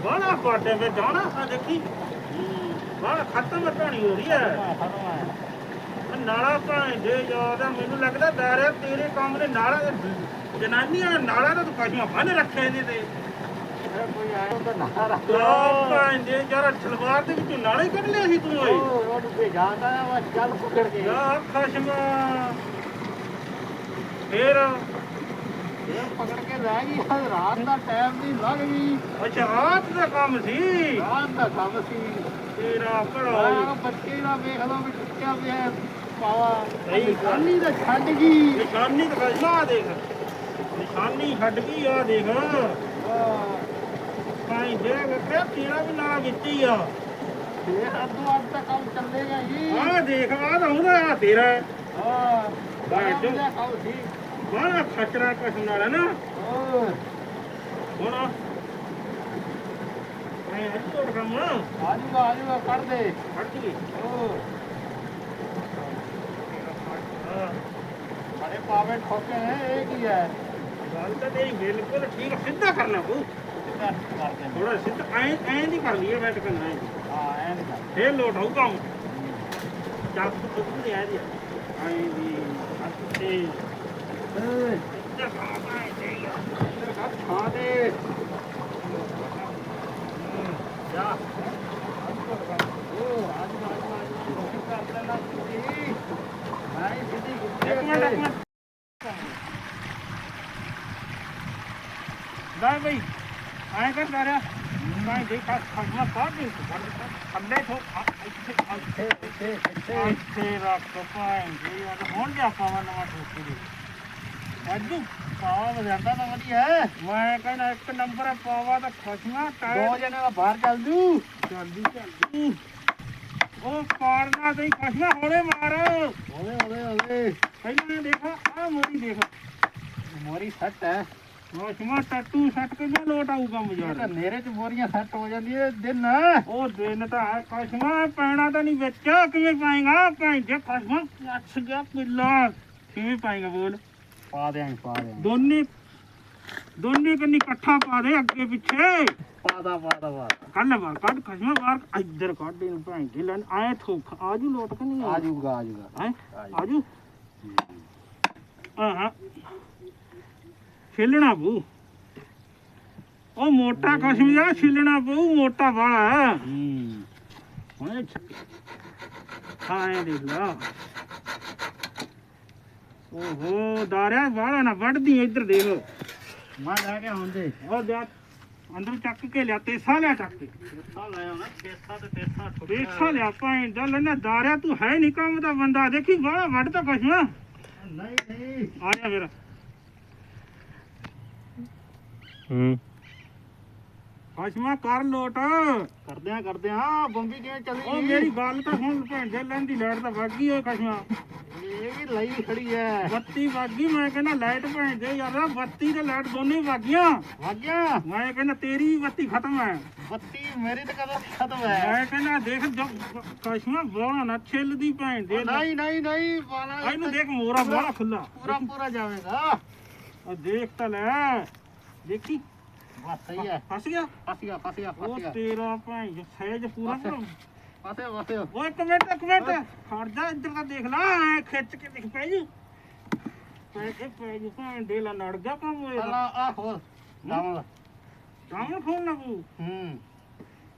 [SPEAKER 2] ਬਾਹਲਾ ਪਾਟੇ ਵਿੱਚ ਜਾਣਾ ਆ ਦੇਖੀ। ਬਾਹਲਾ ਖਤਮ ਹੋ ਰਹੀ ਹੈ। ਨਾਲਾ ਭਾਂ ਜੇ ਯਾਦ ਆ ਮੈਨੂੰ ਲੱਗਦਾ ਦਾਰਿਆ ਤੇਰੇ ਕੰਮ ਦੇ ਨਾਲਾ ਦੇ ਜਨਾਨੀਆਂ ਦੇ ਨਾਲਾ ਦਾ ਤੂੰ ਕਾਜੀਆਂ ਬੰਨ ਰੱਖਿਆ ਇਹਦੇ ਤੇ।
[SPEAKER 3] ਕੋਈ ਆਇਆ ਤਾਂ ਨਾ ਰੱਖ
[SPEAKER 2] ਆ ਭਾਂ ਜੇ ਯਾਰ ਸਲਵਾਰ ਦੇ ਵਿੱਚੋਂ ਨਾਲਾ ਕੱਢ ਲਿਆ ਸੀ ਤੂੰ ਓਏ ਯਾ ਖਸ਼ਮਾ ਫੇਰ?
[SPEAKER 3] ਲੈ ਦਾ
[SPEAKER 2] ਅੱਛਾ ਰਾਤ ਦਾ ਕੰਮ ਸੀ?
[SPEAKER 3] ਦਾ
[SPEAKER 2] ਤੇਰਾ ਘੜਾ
[SPEAKER 3] ਦਾ। ਨਿਸ਼ਾਨੀ ਤਾਂ ਛੱਡ ਗਈ।
[SPEAKER 2] ਨਿਸ਼ਾਨੀ ਤਾਂ ਖਸ਼ਮਾ ਦੇਖ। ਨਿਸ਼ਾਨੀ ਛੱਡ ਗਈ ਆ ਦੇਖ। ਤੇਰਾ ਵੀ ਆ।
[SPEAKER 3] ਇਹ ਕੰਮ ਚੱਲੇਗਾ ਜੀ।
[SPEAKER 2] ਆਹ ਦੇਖ ਆ ਤਾਂ ਉਹਦਾ ਆ ਤੇਰਾ।
[SPEAKER 3] ਹਾਂ
[SPEAKER 2] ਬੈਠ ਜਾ।
[SPEAKER 3] ਦਾ ਕੰਮ ਸੀ।
[SPEAKER 2] ਬੜਾ ਖਚਰਾ ਕਸਮ ਨਾਲ ਹੈ ਨਾ।
[SPEAKER 3] ਹੋਰ।
[SPEAKER 2] ਹੁਣ ਐ ਅੱਜ ਤੋੜ ਕੰਮ?
[SPEAKER 3] ਆਜੂਗਾ ਆਜੂਗਾ ਕੱਢ ਦੇ।
[SPEAKER 2] ਫੜ ਕੇ
[SPEAKER 3] ਹੋਰ। ਬੜੇ ਪਾਵੇ ਠੋਕੇ ਨੇ ਇਹ ਕੀ ਹੈ?
[SPEAKER 2] ਗੱਲ ਤਾਂ ਤੇਰੀ ਬਿਲਕੁਲ ਠੀਕ ਸਿੱਧਾ ਕਰਨਾ ਪਊ
[SPEAKER 3] ਨੇ
[SPEAKER 2] ਥੋੜਾ ਸਿੱਧਾ ਐ ਐ ਨਹੀਂ ਕਰ ਲਈਏ ਬੈਠ ਕੇ ਨਾ
[SPEAKER 3] ਹਾਂ ਐਂ ਨੀ ਕਰ
[SPEAKER 2] ਫੇਰ ਲੋਟ ਹੋਊ ਕੰਮ ਚੱਲ ਤੂੰ ਤੇ ਆ ਜੀ। ਐ ਦੀ ਹੱਥ ਤੇ
[SPEAKER 3] ਏ
[SPEAKER 2] ਇੱਧਰ ਖਾ ਪਾਏ ਤੇ
[SPEAKER 3] ਇੱਧਰ ਕੱਢ ਖਾ ਦੇ ਜਾ ਉਹ ਆਜੂਗਾ ਆਜੂਗਾ ਆਜੂਗਾ ਕਰ ਲੈਣਾ ਤੁਸੀਂ ਮੈਂ ਹੀ ਸਿੱਧੀ ਗੁੱਸੇ
[SPEAKER 2] ਇੱਕ ਮਿੰਟ ਇੱਕ ਮਿੰਟ ਦੇਖਾ ਖਸਮਾ ਕਾਢ ਦੇ ਥੱਲੇ ਤੋਂ ਇੱਥੇ ਇੱਥੇ
[SPEAKER 3] ਇੱਥੇ ਇੱਥੇ
[SPEAKER 2] ਇੱਥੇ ਰੱਖ ਪਾਏ ਜੀ ਯਾਰ ਹੁਣ ਜਾ ਪਾਵਾਂ ਨਵਾਂ ਦੇ ਅੱਜੂ
[SPEAKER 3] ਪਾਵਾ ਵਜਾਂਦਾ ਤਾਂ ਵਧੀਆ ਹੈ
[SPEAKER 2] ਮੈਂ ਕਹਿੰਦਾ ਇੱਕ ਨੰਬਰ ਪਾਵਾ ਤਾਂ ਖਸਮਾ
[SPEAKER 3] ਦੋ
[SPEAKER 2] ਟਾਇਰ
[SPEAKER 3] ਜਣੇ ਦਾ ਬਾਹਰ ਚੱਲ ਜੂ
[SPEAKER 2] ਚੱਲਦੀ ਚੱਲਦੀ ਉਹ ਪਾੜਨਾ ਤੇ ਖਸਮਾ ਹੋਲੇ ਮਾਰ
[SPEAKER 3] ਓਏ ਓਏ ਓਏ
[SPEAKER 2] ਪਹਿਲਾਂ ਦੇਖੋ ਆ ਮੋਰੀ ਦੇਖ
[SPEAKER 3] ਮੋਰੀ ਸੱਟ ਹੈ
[SPEAKER 2] ਖਸਮਾ ਟੱਟੂ ਸੱਟ ਕੇ ਜਾਂ ਲੋਟ ਆਊਗਾ
[SPEAKER 3] ਇਹ ਤਾਂ
[SPEAKER 2] ਮਜ਼ਾਰ
[SPEAKER 3] ਨੇਰੇ ਚ ਮੋਰੀਆਂ ਸੱਟ ਹੋ ਜਾਂਦੀ ਹੈ ਦਿਨ।
[SPEAKER 2] ਉਹ ਦਿਨ ਤਾਂ ਹੈ ਖਸਮਾ ਪੈਣਾ ਤਾਂ ਨਹੀਂ ਵਿੱਚ। ਕਿਵੇਂ ਪਾਏਗਾ ਭੈਣ ਜੇ ਖਸਮਾ ਅੱਛ ਗਿਆ ਪਿੱਲਾ। ਕਿਵੇਂ ਪਾਏਗਾ ਬੋਲ?
[SPEAKER 3] ਪਾ ਦਿਆਂ ਪਾ ਦਿਆਂ
[SPEAKER 2] ਦੋਨੇ ਦੋਨੇ ਕੰਨੀ ਇਕੱਠਾ ਪਾ ਦੇ ਅੱਗੇ ਪਿੱਛੇ।
[SPEAKER 3] ਪਾਦਾ ਪਾਦਾ ਪਾਦਾ
[SPEAKER 2] ਕੱਲ ਕੱਢ ਖਸਮਾ ਬਾਹਰ ਇੱਧਰ ਕੱਢ ਇਹਨੂੰ ਭੈਣ ਲੈਣ। ਆਏ ਥੋਕ ਆਜੂ ਲੋਟ ਕਿ ਨਹੀਂ?
[SPEAKER 3] ਆ ਜੂਗਾ ਆ ਜੂਗਾ
[SPEAKER 2] ਹੈ ਆਜੂ ਹਾਂ ਹਾਂ ਛਿੱਲਣਾ ਪਊ। ਉਹ ਮੋਟਾ ਖਸਮ ਜਾ ਛਿੱਲਣਾ ਪਊ ਮੋਟਾ ਵਾਲਾ।
[SPEAKER 3] ਹੂੰ।
[SPEAKER 2] ਹੁਣ ਖਾਏ ਦੇਖ ਲਾ। ਓਹੋ ਦਾਰਿਆ ਵਾਲਾ ਨਾ ਵੱਢਦੀ ਇੱਧਰ ਦੇਖ
[SPEAKER 3] ਮੈਂ ਲੈ ਕੇ ਆਉਂਦੇ
[SPEAKER 2] ਉਹ ਜਾ ਅੰਦਰ ਚੱਕ ਕੇ ਲਿਆ ਤੇਸਾ ਲਿਆ ਚੱਕ ਕੇ।
[SPEAKER 3] ਆ ਲੈ ਆਉਣਾ ਤੇਸਾ ਤੇ ਤੇਸਾ
[SPEAKER 2] ਤੇਸਾ ਲਿਆ ਭਾਂ ਦਾ ਲੈਣਾ ਦਾਰਿਆ ਤੂੰ ਹੈ ਨਹੀਂ ਕੰਮ ਦਾ ਬੰਦਾ ਦੇਖੀ ਵਾਲਾ ਵੱਢਦਾ ਖਸਮਾ
[SPEAKER 3] ਨਹੀਂ ਨਹੀਂ।
[SPEAKER 2] ਆ ਜਾ ਫਿਰ।
[SPEAKER 1] ਹੂੰ।
[SPEAKER 2] ਖਸਮਾ ਕਰ ਲੋਟ।
[SPEAKER 3] ਕਰਦੇ ਆ ਕਰਦੇ ਆ। ਬੰਬੀ ਕਿਵੇਂ ਚੱਲੀ?
[SPEAKER 2] ਉਹ ਮੇਰੀ ਗੱਲ ਤਾਂ ਹੁਣ ਭੈਣ ਦੇ ਲੈਂਦੀ ਲਾਈਟ ਤਾਂ ਵਾਗੀ ਓਏ ਖਸਮਾ
[SPEAKER 3] ਇਹ ਵੀ ਲਈ ਖੜੀ ਹੈ
[SPEAKER 2] ਬੱਤੀ ਵਾਗੀ ਮੈਂ ਕਹਿੰਦਾ ਲਾਈਟ ਭੈਣ ਦੇ ਯਾਰ ਬੱਤੀ ਤੇ ਲਾਈਟ ਦੋਨੇ ਵਾਗੀਆਂ
[SPEAKER 3] ਵਾਗਿਆ
[SPEAKER 2] ਮੈਂ ਕਹਿੰਦਾ ਤੇਰੀ ਵੀ ਬੱਤੀ ਖਤਮ ਹੈ
[SPEAKER 3] ਬੱਤੀ ਮੇਰੀ ਤਾਂ ਕਦੋਂ ਖਤਮ ਹੈ
[SPEAKER 2] ਮੈਂ ਕਹਿੰਦਾ ਦੇਖ ਜੋ ਕਸ਼ਮਾ ਬੋਣਾ ਨਾ ਛਿੱਲਦੀ ਭੈਣ ਦੇ
[SPEAKER 3] ਨਹੀਂ ਨਹੀਂ ਨਹੀਂ ਪਾਣਾ
[SPEAKER 2] ਇਹਨੂੰ ਦੇਖ ਮੋਰਾ ਬੋਣਾ ਖੁੱਲਾ
[SPEAKER 3] ਪੂਰਾ ਪੂਰਾ ਜਾਵੇਗਾ।
[SPEAKER 2] ਉਹ ਦੇਖ ਤਾਂ ਲੈ। ਦੇਖੀ
[SPEAKER 3] ਬਸ ਸਹੀ ਹੈ।
[SPEAKER 2] ਫਸ ਗਿਆ?
[SPEAKER 3] ਫਸ ਗਿਆ ਫਸ ਗਿਆ ਫਸ
[SPEAKER 2] ਉਹ
[SPEAKER 3] ਗਿਆ।
[SPEAKER 2] ਤੇਰਾ ਜੋ ਸਹਿਜ ਪੂਰਾ। ਭਰੋ।
[SPEAKER 3] ਫਸੇ ਫਸੇ
[SPEAKER 2] ਓਏ ਇੱਕ ਮਿੰਟ ਇੱਕ ਮਿੰਟ। ਖੜ ਜਾ ਇੱਧਰ ਤਾਂ ਦੇਖ ਲੈ ਐਂ ਖਿੱਚ ਕੇ ਦੇਖ ਪੈ ਜੂ ਪੈ ਕੇ ਪੈ ਜੂ ਭੈਣ ਦੇ ਲਾ ਨੜ ਗਿਆ ਕੰਮ ਹੋਇਆ
[SPEAKER 3] ਹਲਾ ਆ ਹੋ? ਲਾਵਾਂ
[SPEAKER 2] ਕੰਮ ਖੋਲ ਨਾ ਬੂ
[SPEAKER 3] ਹੂੰ।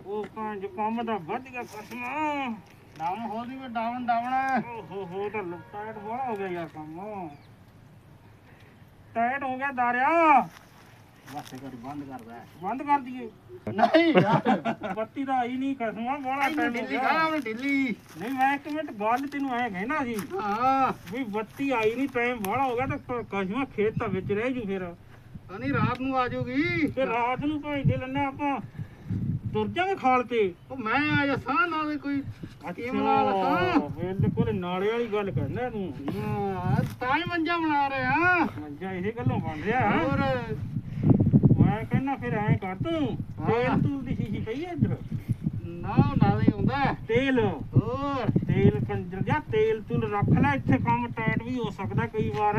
[SPEAKER 2] ਉਹ ਭੈਣ ਜੋ ਕੰਮ ਦਾ ਵੱਧ ਗਿਆ ਕਸਮਾ।
[SPEAKER 3] ਡਾਊਨ ਹੋ ਦੀ ਡਾਊਨ ਡਾਊਨ।
[SPEAKER 2] ਓ ਹੋ ਹੋ ਤਾਂ ਟਾਇਟ ਬੜਾ ਹੋ ਗਿਆ ਯਾਰ ਕੰਮ। ਟਾਇਟ ਹੋ ਗਿਆ ਦਾਰਿਆ।
[SPEAKER 3] ਬਸ ਕਰੀ ਬੰਦ ਕਰਦਾ ਹੈ
[SPEAKER 2] ਬੰਦ ਕਰ ਦਈਏ।
[SPEAKER 3] ਨਹੀਂ। ਯਾਰ
[SPEAKER 2] ਬੱਤੀ ਦਾ ਆਈ ਨਹੀਂ ਕਸਮਾ ਬੜਾ ਟਾਈਮ ਹੋ
[SPEAKER 3] ਢਿੱਲੀ
[SPEAKER 2] ਗਿਆ।
[SPEAKER 3] ਖਾਣਾ ਢਿੱਲੀ
[SPEAKER 2] ਨਹੀਂ ਮੈਂ ਇੱਕ ਮਿੰਟ ਗੱਲ ਤੈਨੂੰ ਐ ਕਹਿਣਾ ਸੀ
[SPEAKER 3] ਹਾਂ।
[SPEAKER 2] ਵੀ ਬੱਤੀ ਆਈ ਨਹੀਂ ਟਾਈਮ ਬੜਾ ਹੋ ਗਿਆ ਤਾਂ ਕਸਮਾ ਖੇਤ ਤਾਂ ਵਿੱਚ ਰਹਿ ਜੂ ਫਿਰ।
[SPEAKER 3] ਨਹੀਂ ਰਾਤ ਨੂੰ ਆ ਜਾਊਗੀ
[SPEAKER 2] ਤੇ ਰਾਤ ਨੂੰ ਭਾਈ ਦੇ ਲੈਣਾ ਆਪਾਂ। ਤੁਰ ਜਾਗੇ ਖਾਲ ਤੇ।
[SPEAKER 3] ਉਹ ਮੈਂ ਆ ਜਾ ਸਾਹ ਨਾਲ ਕੋਈ ਟੀਮ ਲਾ ਲਸਾਂ
[SPEAKER 2] ਬਿਲਕੁਲ ਨਾਲੇ ਵਾਲੀ ਗੱਲ ਕਰਨਾ ਤੂੰ।
[SPEAKER 3] ਹਾਂ ਤਾਂ ਹੀ ਮੰਜਾ ਬਣਾ ਰਹੇ ਆ
[SPEAKER 2] ਮੰਜਾ ਇਹ ਗੱਲੋਂ ਬਣ ਰਿਹਾ।
[SPEAKER 3] ਹੋਰ
[SPEAKER 2] ਮੈਂ ਕਹਿੰਦਾ ਫਿਰ ਐਂ ਕਰ ਤੂੰ। ਤੇਲ ਤੂਲ ਦੀ ਸ਼ੀਸ਼ੀ ਪਈ ਐ ਇੱਧਰ?
[SPEAKER 3] ਨਾ ਨਾਲੇ ਹੁੰਦਾ।
[SPEAKER 2] ਤੇਲ?
[SPEAKER 3] ਹੋਰ।
[SPEAKER 2] ਤੇਲ ਕੰਜਰ ਜਾ ਤੇਲ ਤੂਲ ਰੱਖ ਲੈ ਇੱਥੇ ਕੰਮ ਟਾਈਟ ਵੀ ਹੋ ਸਕਦਾ ਕਈ ਵਾਰ।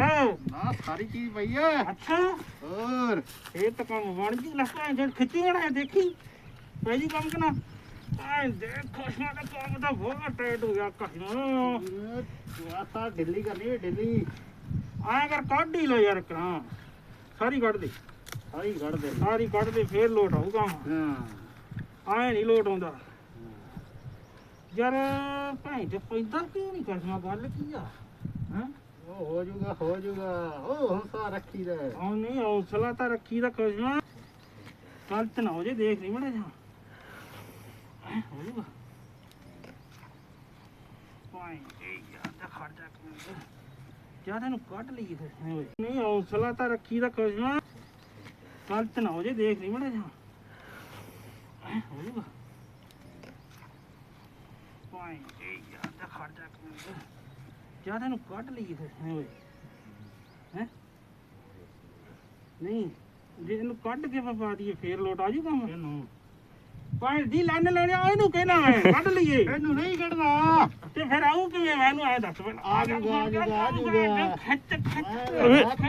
[SPEAKER 3] ਨਾ ਸਾਰੀ ਚੀਜ਼ ਪਈ ਹੈ
[SPEAKER 2] ਅੱਛਾ।
[SPEAKER 3] ਹੋਰ।
[SPEAKER 2] ਇਹ ਤਾਂ ਕੰਮ ਬਣ ਜੂ ਲੈ ਭੈਣ ਜਦ ਖਿੱਚੀ ਬਣਾ ਦੇਖੀ। ਪੈ ਜੀ ਕੰਮ ਕਨਾ? ਐਂ ਦੇਖ ਦਾ ਕੰਮ ਤਾਂ ਬਹੁਤ ਟਾਈਟ ਹੋ ਗਿਆ ਕਹਨਾ
[SPEAKER 3] ਆਸਾ ਢਿੱਲੀ ਕਰਨੀ ਢਿੱਲੀ
[SPEAKER 2] ਐਂ ਕਰ ਕੱਢ ਹੀ ਲੈ ਯਾਰ ਕਰਾਂ। ਸਾਰੀ ਕੱਢ ਦੇ।
[SPEAKER 3] ਸਾਰੀ ਕੱਢ ਦੇ
[SPEAKER 2] ਸਾਰੀ ਕੱਢ ਦੇ ਫੇਰ ਲੋਟ ਆਊ ਕੰਮ
[SPEAKER 3] ਹਾਂ।
[SPEAKER 2] ਐਂ ਨਹੀਂ ਲੋਟ ਆਉਂਦਾ। ਯਾਰ ਭੈਣ ਤੇ ਪੈਂਦਾ ਕਿਉਂ ਨਹੀਂ ਕਰਨਾ ਗੱਲ? ਕੀ ਆ? ਹਾਂ?
[SPEAKER 3] ਉਹ ਹੋ ਜਾਊਗਾ ਹੋ ਜਾਊਗਾ। ਉਹ ਹੰਸਾ ਰੱਖੀ ਦਾ।
[SPEAKER 2] ਉਹ ਨਹੀਂ ਹੌਸਲਾ ਤਾਂ ਰੱਖੀ ਦਾ ਕੁਝ ਨਾ ਗਲਤ ਨਾ ਹੋ ਜੇ ਦੇਖ ਲਈ ਮੜਾ ਜਾ ਹੈਂ, ਹੋ ਜਾਊਗਾ। ਪਾਈ ਇਹ ਯਾਰ ਤਾਂ ਖੜ ਜਾ ਇੱਕ ਮਿੰਟ ਜਾਂ ਤੈਨੂੰ ਕੱਢ ਲਈਏ ਫਿਰ। ਹੈਂ। ਨਹੀਂ ਹੌਸਲਾ ਤਾਂ ਰੱਖੀ ਦਾ ਕੁਝ ਨਾ ਗਲਤ ਨਾ ਹੋ ਜੇ ਦੇਖ ਲਈ ਮੜਾ ਜਾ ਹੈਂ, ਹੋ ਜਾਊਗਾ ਪਾਈ ਯਾਰ ਜਾ ਤੈਨੂੰ ਕੱਢ ਫਿਰ ਹੈਂ ਓਏ ਹੈ? ਨਹੀਂ ਜੇ ਇਹਨੂੰ ਕੱਢ ਕੇ ਪਾ ਦਈਏ ਫੇਰ ਲੋਟ ਆ ਜੂ ਕੰਮ।
[SPEAKER 3] ਇਹਨੂੰ।
[SPEAKER 2] ਭਾਈ ਦੀ ਲੰਨ ਲੈਣੇ ਆ ਇਹਨੂੰ ਕਹਿਣਾ ਮੈਂ ਕੱਢ ਲਈਏ।
[SPEAKER 3] ਇਹਨੂੰ ਨਹੀਂ ਕੱਢਣਾ।
[SPEAKER 2] ਤੇ ਫਿਰ ਆਉ ਕਿਵੇਂ ਮੈਨੂੰ ਐ ਦੱਸ ਪਹਿਲਾਂ
[SPEAKER 3] ਆ ਜਾਊਗਾ, ਆ ਜਾਊਗਾ, ਆ ਜਾਊਗਾ।
[SPEAKER 2] ਖਿੱਚ ਖਿੱਚ।
[SPEAKER 3] ਰਾਤ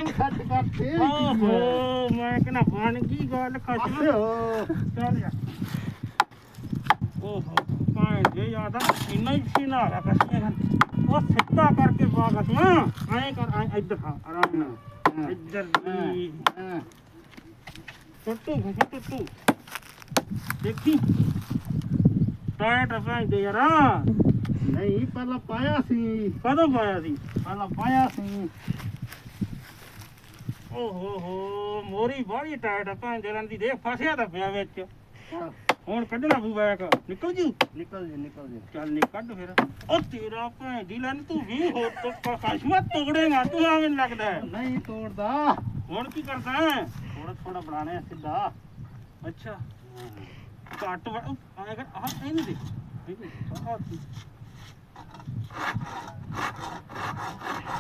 [SPEAKER 3] ਨੂੰ ਸੱਟ ਕਰਤੇ
[SPEAKER 2] ਓਹੋ ਮੈਂ ਕਹਿੰਦਾ ਬਣ ਗਈ ਗੱਲ ਖਸਮ
[SPEAKER 3] ਹੋ
[SPEAKER 2] ਚੱਲ ਯਾਰ ਓਹੋ ਭਾਈ ਜੇ ਯਾਦ ਆ ਇੰਨਾ ਹੀ ਸੀਨਾ ਆ ਕਸਮ ਉਹ ਸਿੱਧਾ ਕਰਕੇ ਪਾ ਕਸਮ ਐਂ ਕਰ ਐਂ ਇੱਧਰ ਖਾ ਆਰਾਮ ਨਾਲ। ਇੱਧਰ ਦੀ। ਟੁੱਟੂ ਖਸਮ ਟੁੱਟੂ ਦੇਖੀ। ਟਾਇਟ ਭੈਣ ਦੇ ਯਾਰ।
[SPEAKER 3] ਨਹੀਂ ਪਹਿਲਾਂ ਪਾਇਆ ਸੀ।
[SPEAKER 2] ਕਦੋਂ ਪਾਇਆ ਸੀ?
[SPEAKER 3] ਪਹਿਲਾਂ ਪਾਇਆ ਸੀ।
[SPEAKER 2] ਓਹੋ ਹੋ ਮੋਰੀ ਬਾਹਲੀ ਟਾਇਟ ਆ ਦੇ ਰਾਂ ਦੀ। ਦੇਖ ਫਸਿਆ ਤਾਂ ਪਿਆ ਵਿੱਚ। ਹੁਣ ਕੱਢਣਾ ਪੂ ਬੈਕ ਨਿਕਲ ਜੂ?
[SPEAKER 3] ਨਿਕਲ ਜੀ ਨਿਕਲ ਜੀ।
[SPEAKER 2] ਚੱਲ ਨੀ ਕੱਢ ਫਿਰ। ਉਹ ਤੇਰਾ ਭੈਣ ਦੀ ਲੈਣ ਤੂੰ ਵੀ ਹੋਰ ਤੋਂ ਕਸ਼ਮਾ ਤੋੜੇਗਾ ਤੂੰ ਆ ਮੈਨੂੰ ਲੱਗਦਾ। ਹੈ।
[SPEAKER 3] ਨਹੀਂ ਤੋੜਦਾ।
[SPEAKER 2] ਹੁਣ ਕੀ ਕਰਦਾ? ਹੈ
[SPEAKER 3] ਥੋੜਾ ਥੋੜਾ ਬਣਾਣੇ ਸਿੱਧਾ।
[SPEAKER 2] ਅੱਛਾ। ਆਏਗਾ ਆਹ ਇਹਨੂੰ ਦੇ। ਇਹਨੂੰ ਆਹ ਕੀ।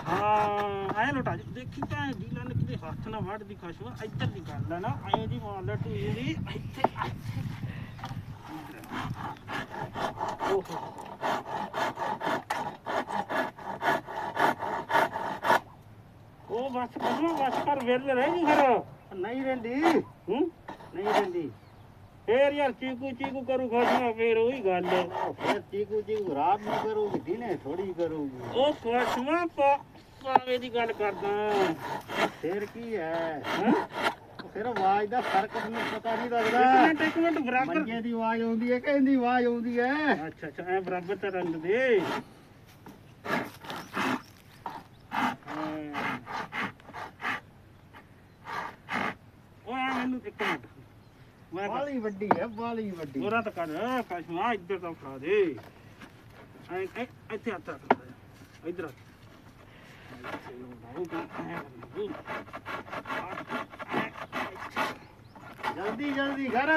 [SPEAKER 2] ਹਾਂ ਆਏ ਲੋਟਾ ਜੀ। ਦੇਖੀ ਤਾਂ ਡੀਲਾਂ ਨੇ ਕਿਤੇ ਹੱਥ ਨਾ ਵੱਢਦੀ ਖਸ਼ਵਾ ਇੱਧਰ ਦੀ ਗੱਲ ਹੈ ਨਾ ਐਂ ਦੀ ਮਾਰ ਲੈ ਦੀ ਇੱਥੇ ਇੱਥੇ। ਓਹੋ ਉਹ ਬਸ ਕਰਨਾ ਬਸ ਕਰ ਵੇਲੇ ਰਹਿ ਜੀ ਫਿਰ।
[SPEAKER 3] ਨਹੀਂ ਰਹਿੰਦੀ।
[SPEAKER 2] ਹੂੰ?
[SPEAKER 3] ਨਹੀਂ ਰਹਿੰਦੀ।
[SPEAKER 2] ਫੇਰ ਯਾਰ ਚੀਕੂ ਚੀਕੂ ਕਰੂ ਖਸ਼ਵਾ ਫੇਰ ਉਹੀ ਗੱਲ। ਹੈ
[SPEAKER 3] ਫਿਰ ਚੀਕੂ ਚੀਕੂ ਰਾਤ ਨੂੰ ਕਰੂਗੀ ਦਿਨੇ ਥੋੜੀ ਕਰੂਗੀ।
[SPEAKER 2] ਉਹ ਖਸ਼ਵਾ ਪਾ ਪਾਵੇ ਦੀ ਗੱਲ ਕਰਦਾ।
[SPEAKER 3] ਫਿਰ ਕੀ ਹੈ?
[SPEAKER 2] ਹਾਂ?
[SPEAKER 3] ਫਿਰ ਆਵਾਜ਼ ਦਾ ਫ਼ਰਕ ਮੈਨੂੰ ਪਤਾ ਨਹੀਂ
[SPEAKER 2] ਇੱਕ
[SPEAKER 3] ਲੱਗਦਾ
[SPEAKER 2] ਮਿੰਟ ਇੱਕ ਮਿੰਟ ਬਰਾਬਰ।
[SPEAKER 3] ਮੰਜੇ ਦੀ ਆਵਾਜ਼ ਆਉਂਦੀ ਹੈ ਕਿ ਇਹਦੀ ਆਵਾਜ਼ ਆਉਂਦੀ ਹੈ?
[SPEAKER 2] ਅੱਛਾ ਅੱਛਾ ਐ ਬਰਾਬਰ ਤੇ ਰੰਗ ਦੇ ਉਹ ਆ ਮੈਨੂੰ ਇੱਕ ਮਿੰਟ ਮੈਂ ਕਰ-
[SPEAKER 3] ਬਾਲੀ ਵੱਡੀ ਹੈ ਬਾਲੀ ਵੱਡੀ
[SPEAKER 2] ਗੋਰਾ ਤਾਂ ਕਰ ਕਸ਼ਮਾ ਇੱਧਰ ਤਾਂ ਫੜਾ ਦੇ ਐ ਐ ਇੱਥੇ ਹੱਥ ਰੱਖ ਦੇ। ਇੱਧਰ ਰੱਖ। ਇੱਥੇ ਲਾਊਗਾ, ਐਂ ਕਰਨਾ।
[SPEAKER 3] ਜਲਦੀ ਜਲਦੀ ਕਰ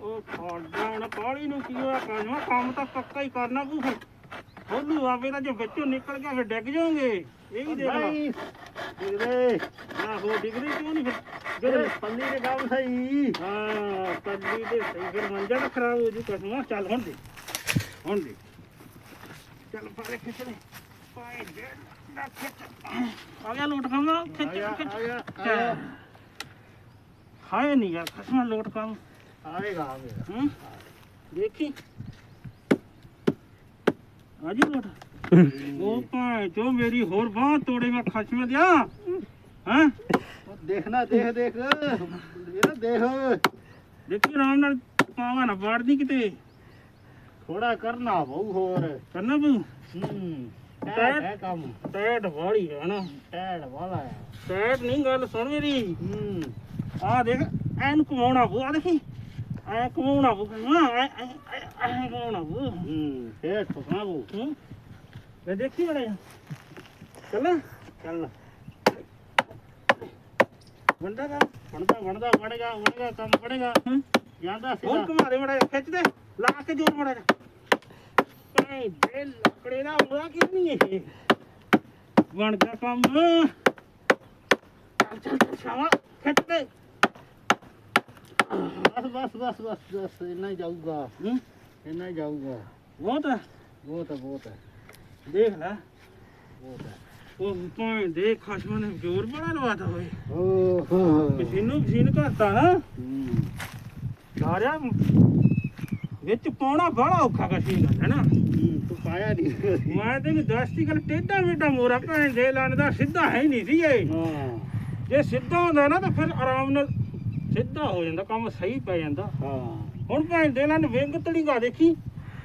[SPEAKER 2] ਉਹ ਖਾਣਾ ਹੁਣ ਕਾਲੀ ਨੂੰ ਕੀ ਹੋਇਆ ਕਸ਼ਮਾ ਕੰਮ ਤਾਂ ਪੱਕਾ ਹੀ ਕਰਨਾ ਪਊ ਫਿਰ ਖੋਲੂ ਆਵੇ ਤਾਂ ਜੇ ਵਿੱਚੋਂ ਨਿਕਲ ਗਿਆ ਫਿਰ ਡਿੱਗ ਜਾਓਗੇ। ਇਹ ਵੀ ਦੇਖ ਲਾ।
[SPEAKER 3] ਨਹੀਂ ਡਿਗਰੇ
[SPEAKER 2] ਆਹੋ ਡਿਗਰੀ ਕਿਉਂ ਨਹੀਂ ਫਿਰ?
[SPEAKER 3] ਜਿਹੜੇ ਪੱਲੀ ਦੇ ਕੰਮ ਸਹੀ।
[SPEAKER 2] ਹਾਂ ਕੱਲੀ ਦੇ ਸਹੀ। ਫਿਰ ਮੰਜਾ ਖਰਾਬ ਹੋ ਜੂ ਕਸ਼ਮਾ ਚੱਲ ਹੁਣ ਦੇ। ਹੁਣ ਦੇ। ਚੱਲ ਪਾਰੇ ਖਿੱਚ ਲੈ ਪਾਏ ਦੇ ਨਾ ਖਿੱਚ। ਆ ਗਿਆ ਲੋਟ
[SPEAKER 3] ਆ
[SPEAKER 2] ਖਿੱਚ ਖਿੱਚ।
[SPEAKER 3] ਆ ਗਿਆ ਆ ਗਿਆ।
[SPEAKER 2] ਹਾਏ ਨਹੀਂ ਯਾਰ ਖਸਮਾ ਲੋਟ ਕੰਮ।
[SPEAKER 3] ਆਵੇਗਾ ਆਵੇਗਾ।
[SPEAKER 2] ਹੂੰ? ਦੇਖੀ। ਆਜੀ ਲੋਟ ਉਹ ਭਾਂ ਜੋ ਮੇਰੀ ਹੋਰ ਬਾਹ ਤੋੜੇਗਾ ਖਸਮੇ ਦਿਆ। ਹਾਂ?
[SPEAKER 3] ਦੇਖਣਾ ਦੇਖ ਦੇਖ। ਨਾ ਦੇਖ।
[SPEAKER 2] ਦੇਖੀ ਆਰਾਮ ਨਾਲ ਪਾਵਾ ਨਾ ਵਾੜਦੀ ਕਿਤੇ।
[SPEAKER 3] ਥੋੜਾ ਕਰਨਾ ਬਹੁ ਹੋਰ।
[SPEAKER 2] ਕਰਨਾ ਬੂ
[SPEAKER 3] ਹੂੰ।
[SPEAKER 2] ਟੈਟ
[SPEAKER 3] ਹੈ ਕੰਮ।
[SPEAKER 2] ਟੈਟ ਵਾਲੀ ਹੈ ਨਾ।
[SPEAKER 3] ਟੈਟ ਵਾਲਾ ਹੈ।
[SPEAKER 2] ਟੈਟ ਨਹੀਂ ਗੱਲ ਸੁਣ ਮੇਰੀ।
[SPEAKER 3] ਹੂੰ।
[SPEAKER 2] ਆ ਦੇਖ ਐਨ ਕਮਾਉਣਾ ਬੂ ਆ ਦੇਖੀ। ਐ ਕਮਾਉਣਾ ਬੂ ਹਾਂ ਐ ਐ ਐ ਕਮਾਉਣਾ ਬੂ
[SPEAKER 3] ਹੂੰ ਫੇਰ ਠੁਕਾਵੋ
[SPEAKER 2] ਹੂੰ ਮੈਂ ਦੇਖੀ ਬੜਾ ਚੱਲ
[SPEAKER 3] ਚੱਲ
[SPEAKER 2] ਬੰਦਾ ਦਾ
[SPEAKER 3] ਬਣੇਗਾ ਕੰਮ ਬਣੇਗਾ ਜਾਂਦਾ
[SPEAKER 2] ਹੋਰ
[SPEAKER 3] ਸਿੱਧਾ
[SPEAKER 2] ਘੁਮਾ ਦੇ ਮੜਾ ਖਿੱਚ ਦੇ ਲਾ ਕੇ ਜੋਰ ਮੜਾ ਐ ਦੇ ਲੱਕੜੇ ਦਾ ਕਿਉਂ ਨਹੀਂ ਇਹ? ਬਣ ਗਿਆ ਕੰਮ। ਚੱਲ ਚੱਲ ਚੱਲ ਸ਼ਾਵਾ ਖਿੱਚ ਦੇ।
[SPEAKER 3] ਬਸ ਬਸ ਬਸ ਬਸ ਬਸ ਇੰਨਾ ਹੀ ਜਾਊਗਾ।
[SPEAKER 2] ਹੂੰ?
[SPEAKER 3] ਇੰਨਾ ਹੀ ਜਾਊਗਾ।
[SPEAKER 2] ਬਹੁਤ ਹੈ?
[SPEAKER 3] ਬਹੁਤ ਹੈ ਬਹੁਤ ਹੈ।
[SPEAKER 2] ਦੇਖ ਲੈ।
[SPEAKER 3] ਬਹੁਤ ਹੈ।
[SPEAKER 2] ਉਹ ਭਾਵੇਂ ਦੇ ਖਸ਼ਮ ਨੇ ਜ਼ੋਰ ਬੜਾ ਲਵਾਤਾ ਹੋਏ
[SPEAKER 3] ਓਹ।
[SPEAKER 2] ਪਸੀਨੋ ਪਸੀਨ ਕਰਤਾ ਨਾ।
[SPEAKER 3] ਹੂੰ।
[SPEAKER 2] ਸਾਰਿਆ ਵਿੱਚ ਪਾਉਣਾ ਬੜਾ ਔਖਾ ਕਸ਼ੀ ਗੱਲ ਹੈ ਨਾ?
[SPEAKER 3] ਹੂੰ, ਤੂੰ ਪਾਇਆ ਨਹੀਂ
[SPEAKER 2] ਮੈਂ ਤੈਨੂੰ ਦੱਸਤੀ ਗੱਲ ਟੇਢਾ ਮੇਢਾ ਮੋਰਾ ਭੈਣ ਦੇ ਲੰਨ ਦਾ ਸਿੱਧਾ ਹੈ ਹੀ ਨਹੀਂ ਸੀ ਇਹ। ਜੇ ਸਿੱਧਾ ਹੁੰਦਾ ਨਾ ਤਾਂ ਫਿਰ ਆਰਾਮ ਨਾਲ ਸਿੱਧਾ ਹੋ ਜਾਂਦਾ ਕੰਮ ਸਹੀ ਪੈ ਜਾਂਦਾ।
[SPEAKER 3] ਹਾਂ।
[SPEAKER 2] ਹੁਣ ਭੈਣ ਦੇ ਲੰਨ ਵਿੰਗ ਤੜੀਗਾ ਦੇਖੀ।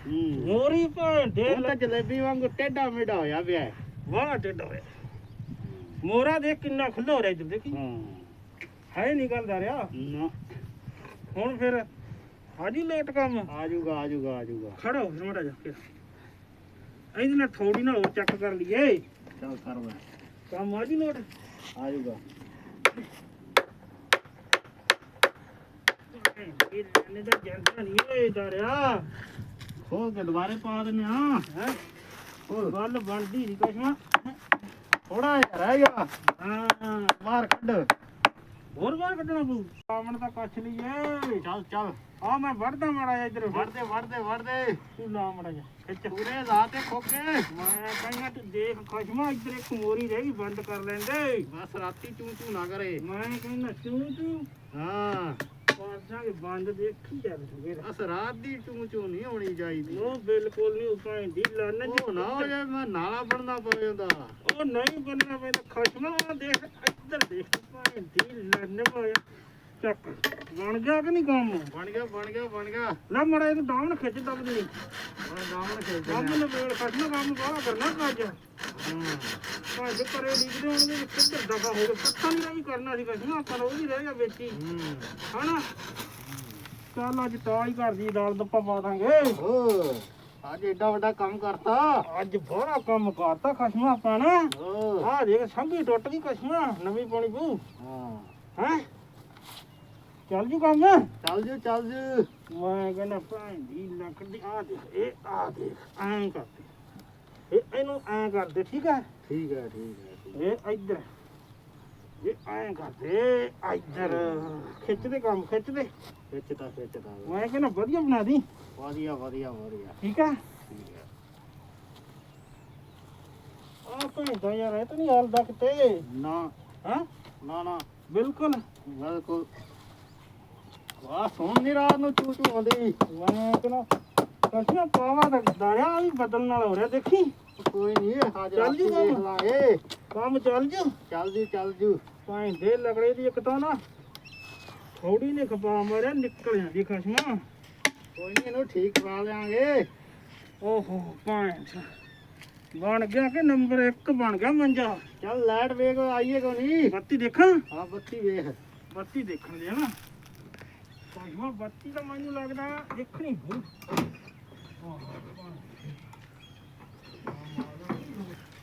[SPEAKER 3] ਹੂੰ।
[SPEAKER 2] ਮੋਰੀ ਭੈਣ ਦੇ
[SPEAKER 3] ਤਾਂ ਜਲੇਬੀ ਵਾਂਗੂ ਟੇਢਾ ਮੇਢਾ ਹੋਇਆ ਪਿਆ ਹੈ।
[SPEAKER 2] ਬੜਾ ਟੇਢਾ ਹੋਇਆ। ਮੋਰਾ ਦੇਖ ਕਿੰਨਾ ਖੁੱਲਾ ਹੋ ਰਿਹਾ ਇੱਧਰ ਦੇਖੀ।
[SPEAKER 3] ਹਾਂ।
[SPEAKER 2] ਹੈ ਨਹੀਂ ਗੱਲ ਦਾ ਰਿਹਾ।
[SPEAKER 3] ਨਾ।
[SPEAKER 2] ਹੁਣ ਫਿਰ ਹਾਜੀ ਲੇਟ ਕੰਮ।
[SPEAKER 3] ਆ ਜਾਊਗਾ ਆ ਜਾਊਗਾ ਆ ਜਾਊਗਾ।
[SPEAKER 2] ਖੜਾ ਹੋ ਫਿਰ ਮਾੜਾ ਜਾ ਕੇ ਇਹਦੇ ਨਾਲ ਥੋੜੀ ਨਾਲ ਹੋਰ ਚੈੱਕ ਕਰ ਲਈਏ।
[SPEAKER 3] ਚੱਲ ਕਰ ਲੈ
[SPEAKER 2] ਕੰਮ ਆ ਜੀ ਲੋਟ।
[SPEAKER 3] ਆ ਜਾਊਗਾ।
[SPEAKER 2] ਇਹ ਲੈਣੇ ਦਾ ਜਾਂਦਾ ਨਹੀਂ ਓਏ ਦਰਿਆ
[SPEAKER 3] ਖੋਲ ਕੇ ਦੁਬਾਰੇ ਪਾ ਦਿੰਦੇ ਆ
[SPEAKER 2] ਹੈ? ਉਹ ਗੱਲ ਬਣਦੀ ਨਹੀਂ ਕਸ਼ਮਾ
[SPEAKER 3] ਥੋੜਾ ਜਿਹਾ ਰਹਿ ਗਿਆ
[SPEAKER 2] ਹਾਂ।
[SPEAKER 3] ਬਾਹਰ ਕੱਢ।
[SPEAKER 2] ਹੋਰ ਬਾਹਰ ਕੱਢਣਾ ਪਊ? ਸਾਮਣ ਤਾਂ ਕੱਛ ਲਈਏ
[SPEAKER 3] ਚੱਲ ਚੱਲ।
[SPEAKER 2] ਆ ਮੈਂ ਵੜਦਾ ਮਾੜਾ ਜਿਹਾ ਇੱਧਰ।
[SPEAKER 3] ਵੜਦੇ ਵੜਦੇ ਵੜਦੇ
[SPEAKER 2] ਤੂੰ ਲਾ ਮਾੜਾ ਜਿਹਾ। ਖਿੱਚ।
[SPEAKER 3] ਪੂਰੇ ਲਾ ਤੇ ਖੋਕੇ
[SPEAKER 2] ਮੈਂ ਕਹਿੰਦਾ ਤੂੰ ਦੇਖ ਖਸ਼ਮਾ ਇੱਧਰ ਇੱਕ ਮੋਰੀ ਰਹਿ ਗਈ ਬੰਦ ਕਰ ਲੈਂਦੇ।
[SPEAKER 3] ਬਸ ਰਾਤੀ ਚੂੰ ਚੂੰ ਨਾ ਕਰੇ।
[SPEAKER 2] ਮੈਂ ਕਹਿੰਦਾ ਤੂੰ ਤੂੰ
[SPEAKER 3] ਹਾਂ।
[SPEAKER 2] ਪਾਸਾਂਗੇ ਬੰਦ ਦੇਖੀ ਚੱਲ ਫਿਰ।
[SPEAKER 3] ਬਸ ਰਾਤ ਦੀ ਚੂੰ ਚੂੰ ਨਹੀਂ ਹੋਣੀ ਚਾਹੀਦੀ।
[SPEAKER 2] ਉਹ ਬਿਲਕੁਲ ਨਹੀਂ ਉਪਾਂ ਦੀ ਲੰਨ
[SPEAKER 3] ਉਹ ਨਾ ਹੋ ਜਾਏ ਮੈਂ ਨਾਲਾ ਬਣਨਾ ਪੈ ਜਾਂਦਾ।
[SPEAKER 2] ਉਹ ਨਹੀਂ ਬੰਨਣਾ ਪੈਂਦਾ ਖਸ਼ਮਾ ਦੇਖ ਇੱਧਰ ਦੇਖ ਭਾਵੇਂ ਦੀ ਲੰਨ ਪਾਇਆ ਚੱਕ ਬਣ ਗਿਆ ਕਿ ਨਹੀਂ ਕੰਮ?
[SPEAKER 3] ਬਣ ਗਿਆ ਬਣ ਗਿਆ ਬਣ ਗਿਆ।
[SPEAKER 2] ਲੈ ਮੜਾ ਇਹ ਦਾਮਨ ਖਿੱਚ ਦੱਬਦੀ ਨਹੀਂ
[SPEAKER 3] ਹੁਣ ਦਾਮਨ ਖੇਡਦੇ
[SPEAKER 2] ਕੰਮ
[SPEAKER 3] ਨੇ
[SPEAKER 2] ਵੇਲ ਖਸ਼ਮਾ ਕੰਮ ਬਾਹਲਾ ਕਰਨਾ ਅੱਜ।
[SPEAKER 3] ਹਾਂ
[SPEAKER 2] ਭਾਵੇਂ ਕਰੇ ਲੀਕਦੇ ਹੋਣਗੇ ਕਿੱਧਰ ਦਫਾ ਹੋ ਗਿਆ। ਪੱਥਾ ਨਹੀਂ ਰਹੀ ਕਰਨਾ ਸੀ ਖਸ਼ਮਾ ਆਪਾਂ ਨੂੰ ਉਹ ਵੀ ਰਹਿ ਗਿਆ ਵਿੱਚ ਹੀ।
[SPEAKER 3] ਹੂੰ
[SPEAKER 2] ਹਨਾ? ਚੱਲ ਅੱਜ ਤਾਂ ਹੀ ਘਰ ਦੀ ਦਾਲ ਦੱਪਾ ਪਾ ਦਾਂਗੇ।
[SPEAKER 3] ਅੱਜ ਏਡਾ ਵੱਡਾ ਕੰਮ ਕਰਤਾ।
[SPEAKER 2] ਅੱਜ ਬੜਾ ਕੰਮ ਕਰਤਾ ਖਸਮਾ ਆਪਾਂ ਨਾ। ਆਹ ਦੇਖ ਸੰਗੀ ਟੁੱਟ ਗਈ ਖਸਮਾ। ਨਵੀਂ ਪਾਣੀ ਪੂ
[SPEAKER 3] ਹਾਂ।
[SPEAKER 2] ਹੈ? ਚੱਲ ਜੂ ਕੰਮ?
[SPEAKER 3] ਚੱਲ ਜੂ ਚੱਲ ਜੂ।
[SPEAKER 2] ਮੈਂ ਕਹਿੰਦਾ ਦੀ ਲੱਕੜੀ ਆ ਦੇਖ ਇਹ ਆ ਦੇਖ ਐਂ ਕਰਦੇ। ਇਹ ਇਹਨੂੰ ਐਂ ਕਰਦੇ ਠੀਕ ਹੈ?
[SPEAKER 3] ਠੀਕ ਹੈ ਠੀਕ ਹੈ ਠੀਕ
[SPEAKER 2] ਇਹ ਇੱਧਰ। ਇਹ ਐਂ ਕਰਦੇ ਇੱਧਰ। ਖਿੱਚਦੇ ਕੰਮ ਖਿੱਚਦੇ।
[SPEAKER 3] ਖਿੱਚਦਾ ਖਿੱਚਦਾ।
[SPEAKER 2] ਮੈਂ ਕਹਿੰਦਾ ਵਧੀਆ ਬਣਾ ਦੀ।
[SPEAKER 3] ਵਧੀਆ ਵਧੀਆ ਵਧੀਆ।
[SPEAKER 2] ਠੀਕ ਹੈ?
[SPEAKER 3] ਠੀਕ ਹੈ।
[SPEAKER 2] ਆ ਭੈਂਦਾ ਯਾਰ ਇਹ ਤਾਂ ਨਹੀਂ ਹਲਦਾ ਕਿਤੇ।
[SPEAKER 3] ਨਾ।
[SPEAKER 2] ਹਾਂ?
[SPEAKER 3] ਨਾ ਨਾ।
[SPEAKER 2] ਬਿਲਕੁਲ।
[SPEAKER 3] ਬਿਲਕੁਲ। ਵਾਹ ਸੋਣ ਨਹੀਂ ਰਾਤ ਨੂੰ ਚੂ ਚੂ ਆਉਂਦੀ।
[SPEAKER 2] ਮੈਂ ਕਹਿੰਦਾ ਕਸ਼ਮਾ ਪਾਵਾ ਦਾ ਦਾਰਿਆ ਵੀ ਬਦਲਣ ਨਾਲ ਹੋ ਰਿਹਾ ਦੇਖੀ।
[SPEAKER 3] ਕੋਈ ਨਹੀਂ ਹਾਜ਼ਰ
[SPEAKER 2] ਚੱਲ ਜੂ ਕੰਮ।
[SPEAKER 3] ਲਾਂਗੇ
[SPEAKER 2] ਕੰਮ ਚੱਲ ਜੂ?
[SPEAKER 3] ਚੱਲ ਜੂ ਚੱਲ ਜੂ।
[SPEAKER 2] ਭਾਂਦੇ ਲਗੜੇ ਦੀ ਇੱਕ ਤਾਂ ਨਾ ਥੋੜੀ ਨੇ ਖਪਾ ਮਾਰਿਆ ਨਿਕਲ ਜਾਂਦੀ ਖਸ਼ਮਾ।
[SPEAKER 3] ਕੋਈ ਨਹੀਂ ਇਹਨੂੰ ਠੀਕ ਕਰਾ ਲਿਆਂਗੇ।
[SPEAKER 2] ਓਹੋ ਭਾਂਚ ਬਣ ਗਿਆ ਕਿ ਨੰਬਰ 1 ਬਣ ਗਿਆ ਮੰਜਾ?
[SPEAKER 3] ਚੱਲ ਲਾਈਟ ਵੇਖ ਆਈਏ ਕੋ ਨਹੀਂ
[SPEAKER 2] ਬੱਤੀ ਦੇਖਾਂ?
[SPEAKER 3] ਆ ਬੱਤੀ ਵੇਖ।
[SPEAKER 2] ਬੱਤੀ ਦੇਖਣ ਦੇ ਨਾ। ਭਾਈਵਾ ਬੱਤੀ ਤਾਂ ਮੈਨੂੰ ਲੱਗਦਾ ਦੇਖਣੀ ਹੋਊ।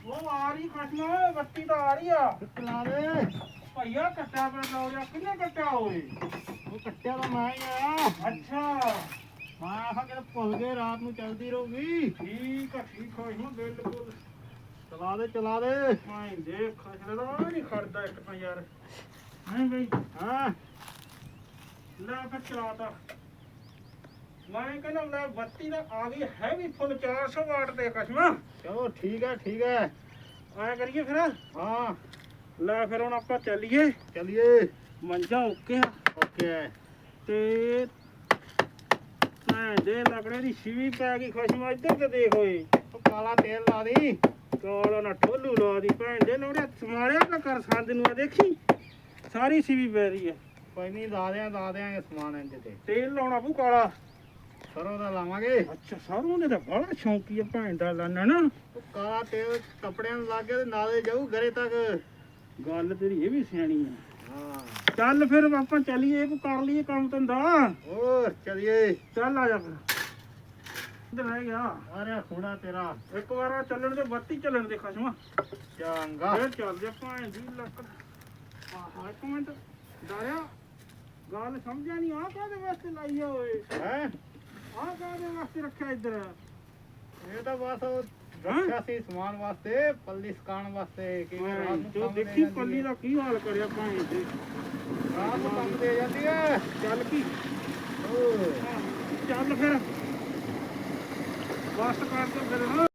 [SPEAKER 2] ਉਹ ਆ ਰਹੀ ਖਸ਼ਮਾ ਬੱਤੀ ਤਾਂ ਆ ਰਹੀ ਆ।
[SPEAKER 3] ਚਲਾ ਦੇ?
[SPEAKER 2] ਭਈਆ ਕੱਟਿਆ ਪਿਆ ਦੌੜਿਆ ਕਿੰਨੇ ਕੱਟਿਆ ਓਏ?
[SPEAKER 3] ਉਹ ਕੱਟਿਆ ਤਾਂ ਮੈਂ ਹੀ ਆ।
[SPEAKER 2] ਅੱਛਾ।
[SPEAKER 3] ਮੈਂ ਆਖਾ ਕਿ ਭੁੱਲ ਗਏ ਰਾਤ ਨੂੰ ਚੱਲਦੀ ਰਹੂਗੀ।
[SPEAKER 2] ਠੀਕ ਆ ਠੀਕ ਆ ਹੁਣ ਬਿਲਕੁਲ।
[SPEAKER 3] ਚਲਾ ਦੇ ਚਲਾ ਦੇ।
[SPEAKER 2] ਮੈਂ ਦੇਖ ਖਸ਼ਰੇ ਦਾ ਨਹੀਂ ਖੜਦਾ ਇੱਕ ਤਾਂ ਯਾਰ। ਨਹੀਂ ਬਈ।
[SPEAKER 3] ਹਾਂ?
[SPEAKER 2] ਲੈ ਫਿਰ ਚਲਾਤਾ ਮੈਂ ਕਹਿੰਦਾ ਲੈ ਬੱਤੀ ਦਾ ਆ ਗਈ ਹੈਵੀ ਫੁੱਲ 400 ਵਾਟ ਦੇ ਕਸ਼ਮਾ।
[SPEAKER 3] ਚਲੋ ਠੀਕ ਹੈ ਠੀਕ ਹੈ।
[SPEAKER 2] ਐ ਕਰੀਏ ਫਿਰ।
[SPEAKER 3] ਹਾਂ।
[SPEAKER 2] ਲੈ ਫਿਰ ਹੁਣ ਆਪਾਂ ਚੱਲੀਏ।
[SPEAKER 3] ਚਲਿਏ।
[SPEAKER 2] ਮੰਜਾ ਓਕੇ ਆ।
[SPEAKER 3] ਓਕੇ
[SPEAKER 2] ਤੇ ਮੈਂ ਦੇ ਲਕੜੇ ਦੀ ਛਿਵੀ ਪੈ ਗਈ ਖਸ਼ਮਾ ਇੱਧਰ ਤੇ ਦੇਖ ਓਏ।
[SPEAKER 3] ਉਹ ਕਾਲਾ ਤੇਲ ਲਾ ਦੀ।
[SPEAKER 2] ਕਾਲਾ ਨਾ ਠੋਲੂ ਲਾ ਦੀ। ਭੈਣ ਦੇ ਲੋੜਿਆ ਸਮਾਰਿਆ ਨਾ ਕਰ ਸੰਦ ਨੂੰ ਆ ਦੇਖੀ। ਸਾਰੀ ਛਿਵੀ ਪੈ ਰਹੀ ਹੈ।
[SPEAKER 3] ਕੋਈ ਨਹੀਂ ਲਾ ਦਿਆਂ ਲਾ ਦਿਆਂਗੇ ਸਮਾਨ ਇੰਜ ਤੇ।
[SPEAKER 2] ਤੇਲ ਲਾਉਣਾ ਪੂ ਕਾਲਾ।
[SPEAKER 3] ਸਰੋਂ ਦਾ ਲਾਵਾਂਗੇ।
[SPEAKER 2] ਅੱਛਾ ਸਰੋਂ ਨੇ ਤਾਂ ਬੜਾ ਸ਼ੌਂਕੀ ਆ ਭੈਣ ਦਾ ਲਾਨਾ ਨਾ।
[SPEAKER 3] ਉਹ ਕਾਲਾ ਤੇਲ ਕੱਪੜਿਆਂ ਨੂੰ ਲੱਗ ਤੇ ਨਾਲੇ ਜਾਊ ਘਰੇ ਤੱਕ।
[SPEAKER 2] ਗੱਲ ਤੇਰੀ ਇਹ ਵੀ ਸਿਆਣੀ ਆ।
[SPEAKER 3] ਹਾਂ।
[SPEAKER 2] ਚੱਲ ਫਿਰ ਆਪਾਂ ਚੱਲੀਏ ਕੋ ਕਰ ਲਈਏ ਕੰਮ ਧੰਦਾ।
[SPEAKER 3] ਹੋਰ ਚਲਿਏ।
[SPEAKER 2] ਚੱਲ ਆ ਜਾ ਫਿਰ। ਇੱਧਰ ਰਹਿ ਗਿਆ।
[SPEAKER 3] ਮਾਰਿਆ ਖੂੜਾ ਤੇਰਾ।
[SPEAKER 2] ਇੱਕ ਵਾਰ ਚੱਲਣ ਦੇ ਬੱਤੀ ਚੱਲਣ ਦੇ ਖਸਮਾ।
[SPEAKER 3] ਚੰਗਾ।
[SPEAKER 2] ਫੇਰ ਚੱਲਦੇ ਭਾਂ ਦੀ ਲੱਕ। ਆਹ ਇੱਕ ਮਿੰਟ। ਡਰਿਆ। ਗੱਲ ਸਮਝਿਆ ਨਹੀਂ ਆ ਕਾਹਦੇ ਵਾਸਤੇ ਲਾਈ ਆ ਓਏ?
[SPEAKER 3] ਹੈ?
[SPEAKER 2] ਆ ਕਾਹਦੇ ਵਾਸਤੇ ਰੱਖਿਆ ਇੱਧਰ
[SPEAKER 3] ਇਹ ਤਾਂ ਬਸ ਉਹ ਰੱਖਿਆ ਸੀ ਸਮਾਨ ਵਾਸਤੇ ਪੱਲੀ ਸਕਾਉਣ ਵਾਸਤੇ ਕਿ ਰਾਤ ਨੂੰ
[SPEAKER 2] ਜੋ
[SPEAKER 3] ਕੰਮ ਦੇ
[SPEAKER 2] ਦੇਖੀ
[SPEAKER 3] ਜਾਂਦੀ
[SPEAKER 2] ਪੱਲੀ
[SPEAKER 3] ਹੈ।
[SPEAKER 2] ਦਾ ਕੀ ਹਾਲ ਕਰਿਆ ਭਾਂ ਤੇ
[SPEAKER 3] ਰਾਤ ਨੂੰ ਕੰਮ ਦੇ ਜਾਂਦੀ ਹੈ
[SPEAKER 2] ਚੱਲ ਕੀ
[SPEAKER 3] ਹੋਰ
[SPEAKER 2] ਚੱਲ ਫਿਰ ਬਸ ਕਰ ਤੇ ਫਿਰ ਨਾ